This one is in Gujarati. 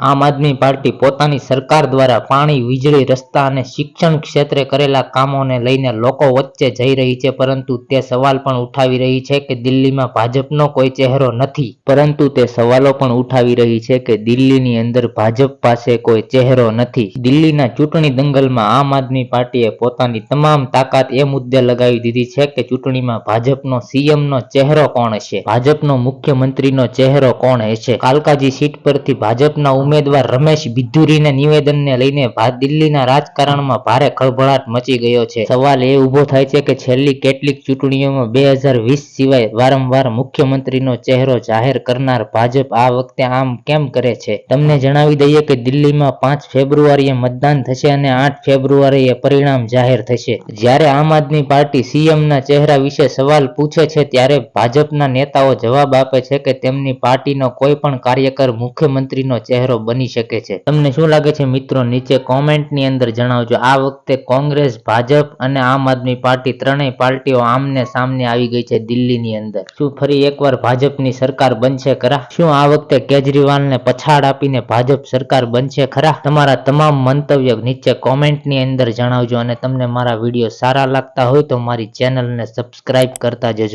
આમ આદમી પાર્ટી પોતાની સરકાર દ્વારા પાણી વીજળી, રસ્તા અને શિક્ષણ ક્ષેત્રે કરેલા કામોને લઈને લોકો વચ્ચે જઈ રહી છે, પરંતુ તે સવાલ પણ ઉઠાવી રહી છે કે દિલ્હીમાં ભાજપનો કોઈ ચહેરો નથી. પરંતુ તે સવાલો પણ ઉઠાવી રહી છે કે દિલ્હીની અંદર ભાજપ પાસે કોઈ ચહેરો નથી. દિલ્હીના ચૂંટણી દંગલમાં આમ આદમી પાર્ટીએ પોતાની તમામ તાકાત એ મુદ્દે લગાવી દીધી છે કે ચૂંટણીમાં ભાજપનો સીએમનો ચહેરો કોણ હશે? ભાજપનો મુખ્યમંત્રીનો ચહેરો કોણ હશે? કાલકાજી સીટ પરથી ભાજપના ઉમેદવાર રમેશ બિદ્ધુરીના નિવેદનને લઈને દિલ્હીના રાજકારણમાં ભારે ખળભળાટ મચી ગયો છે. સવાલ એ ઊભો થાય છે કે છેલ્લી કેટલીક ચૂંટણીઓમાં બે સિવાય વારંવાર મુખ્યમંત્રીનો ચહેરો જાહેર કરનાર ભાજપ આ વખતે આમ કેમ કરે છે? તમને જણાવી દઈએ કે દિલ્હીમાં પાંચ ફેબ્રુઆરીએ મતદાન થશે અને આઠ ફેબ્રુઆરીએ પરિણામ જાહેર થશે. જ્યારે આમ આદમી પાર્ટી સીએમના ચહેરા વિશે સવાલ પૂછે છે ત્યારે ભાજપના નેતાઓ જવાબ આપે છે કે તેમની પાર્ટીનો કોઈ પણ કાર્યકર મુખ્યમંત્રીનો ચહેરો બની શકે છે. તમને શું લાગે છે મિત્રો? નીચે કોમેન્ટની અંદર જણાવજો. આ વખતે કોંગ્રેસ, ભાજપ અને આમ આદમી પાર્ટી ત્રણેય પાર્ટીઓ આમને સામને આવી ગઈ છે દિલ્હીની અંદર. શું ફરી એકવાર ભાજપની સરકાર બનશે ખરા? શું આ વખતે કેજરીવાલને પછાડ આપીને ભાજપ સરકાર બનશે ખરા? તમારા તમામ મંતવ્ય નીચે કોમેન્ટની અંદર જણાવજો અને તમને મારા વીડિયો સારા લાગતા હોય તો મારી ચેનલને સબસ્ક્રાઇબ કરતા જજો.